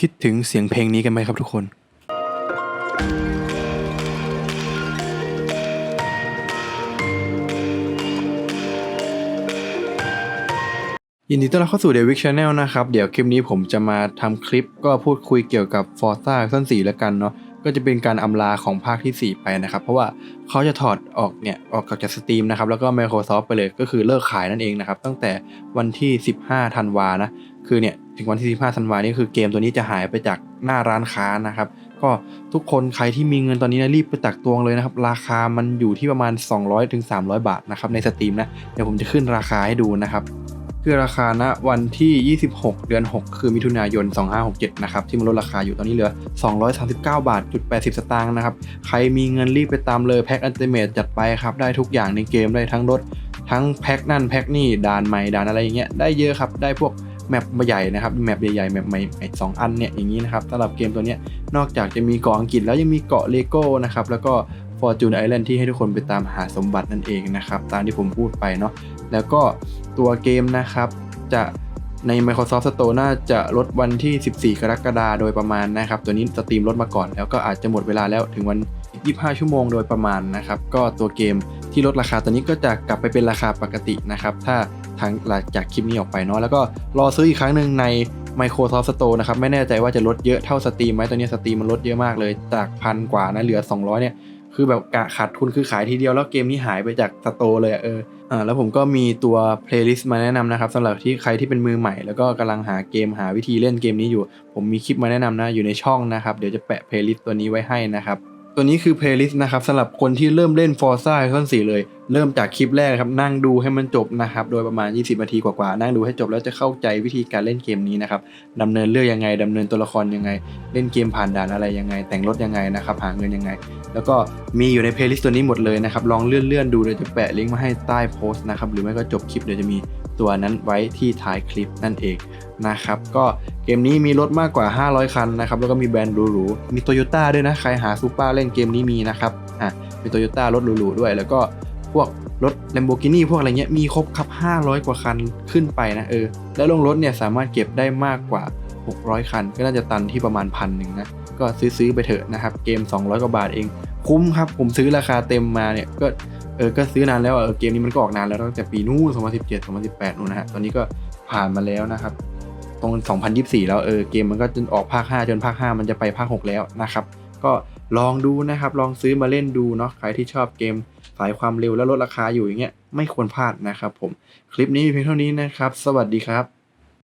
คิดถึงเสียงเพลงนี้กันไหมครับทุกคน ยินดีต้อนรับเข้าสู่ The Wick Channel นะครับ เดี๋ยวคลิปนี้ผมจะมาทำคลิปก็พูดคุยเกี่ยวกับ Forza Horizon 4แล้วกันเนาะก็จะเป็นการอำลาของภาคที่ 4 ไปนะครับ เพราะว่าเขาจะถอดออกเนี่ย ออกจากสตรีมนะครับ แล้วก็ Microsoft ไปเลยก็คือเลิกขายนั่นเองนะครับ ตั้งแต่วันที่ 15 ธันวานะ คือเนี่ย ถึงวันที่ 15ธันวานี่คือเกมตัวนี้จะหายไปจากหน้าร้านค้านะครับ ก็ทุกคนใครที่มีเงินตอนนี้นะรีบไปตักตวงเลยนะครับ ราคามันอยู่ที่ประมาณ 200-300ถึง300 บาทนะครับในสตรีมนะเดี๋ยวผมจะขึ้นราคาให้ดูนะครับคือราคาณวันที่ 26 เดือน 6 คือมิถุนายน 2567 นะครับ ที่มันลดราคาอยู่ตอนนี้เหลือ 239 บาทจุด80 สตางค์นะครับ ใครมีเงินรีบไปตามเลยแพ็คอันเตเมตจัดไปครับ ได้ทุกอย่างในเกมได้ทั้งรถ ทั้งแพ็คนั่นแพ็คนี่ด่านใหม่ด่านอะไรอย่างเงี้ยได้เยอะครับ ได้พวก แมปใหญ่นะครับแมปใหญ่ๆแมปใหม่ๆสองอันเนี่ยอย่างนี้นะครับสำหรับเกมตัวนี้นอกจากจะมีเกาะอังกฤษแล้วยังมีเกาะเลโก้นะครับแล้วก็ Fortune Island ที่ให้ทุกคนไปตามหาสมบัตินั่นเองนะครับตามที่ผมพูดไปเนาะแล้วก็ตัวเกมนะครับจะใน Microsoft Store น่าจะลดวันที่ 14 กรกฎาคมโดยประมาณนะครับ ตัวนี้สตรีมลดมาก่อน แล้วก็อาจจะหมดเวลาแล้วถึงวัน 25 ชั่วโมงโดยประมาณนะครับ ก็ตัวเกมที่ลดราคาตัวนี้ก็จะกลับไปเป็นราคาปกตินะครับ ถ้า ทางหลังจากคลิปนี้ออกไปเนาะแล้วก็รอซื้ออีกครั้งหนึ่งใน Microsoft Store นะครับ ไม่แน่ใจว่าจะลดเยอะเท่าสตรีมไหมตัวนี้สตรีมมันลดเยอะมากเลย จากพันกว่านะเหลือ 200 เนี่ย คือแบบกะขาดทุนคือขายทีเดียวแล้วเกมนี้หายไปจากสโตร์เลยเอออ่าแล้วผมก็มีตัว playlist มาแนะนำนะครับสำหรับที่ใครที่เป็นมือใหม่ แล้วก็กำลังหาเกมหาวิธีเล่นเกมนี้อยู่ ผมมีคลิปมาแนะนำนะอยู่ในช่องนะครับเดี๋ยวจะแปะ playlist ตัวนี้ไว้ให้นะครับตัวนี้คือ playlist นะครับสำหรับคนที่เริ่มเล่น Forza Horizon 4 เลย เริ่มจากคลิปแรกครับนั่งดูให้มันจบนะครับ โดยประมาณ 20นาทีกว่าๆนั่งดูให้จบแล้วจะเข้าใจวิธีการเล่นเกมนี้นะครับดำเนินเรื่องยังไงดำเนินตัวละครยังไง เล่นเกมผ่านด่านอะไรยังไง แต่งรถยังไงนะครับหาเงินยังไง แล้วก็มีอยู่ในเพลย์ลิสต์ตัวนี้หมดเลยนะครับลองเลื่อนๆดูเดี๋ยวจะแปะลิงก์มาให้ใต้โพสต์นะครับหรือไม่ก็จบคลิปเดี๋ยวจะมีตัวนั้นไว้ที่ท้ายคลิปนั่นเองนะครับก็เกมนี้มีรถมากกว่า 500 คันนะครับแล้วก็มีแบรนด์หรูๆมีโตโยต้าด้วยนะใครหาซูเปอร์เล่นเกมนี้มีนะครับอะมีโตโยต้ารถหรูๆด้วย แล้วก็ พวกรถ Lamborghini พวกอะไรเงี้ยมีครบครับ 500 กว่าคันขึ้นไปนะเออ แล้วลงรถเนี่ยสามารถเก็บได้มากกว่า 600 คัน ก็น่าจะตันที่ประมาณพันหนึ่งนะ ก็ซื้อๆไปเถอะนะครับ เกม 200 กว่าบาทเอง คุ้มครับ ผมซื้อราคาเต็มมาเนี่ยก็เออก็ซื้อนานแล้วเออเกมนี้มันก็ออกนานแล้วตั้งแต่ปีนู้น2017 2018นู่นนะฮะตอนนี้ก็ผ่านมาแล้วนะครับตรง 2024 แล้วเออเกมมันก็จนออกภาค 5 จนภาค 5 มันจะไปภาค 6 แล้วนะครับ ก็ลองดูนะครับ ลองซื้อมาเล่นดูเนาะใครที่ชอบเกม สายความเร็วและลดราคาอยู่อย่างเงี้ยไม่ควรพลาดนะครับผม คลิปนี้มีเพียงเท่านี้นะครับ สวัสดีครับ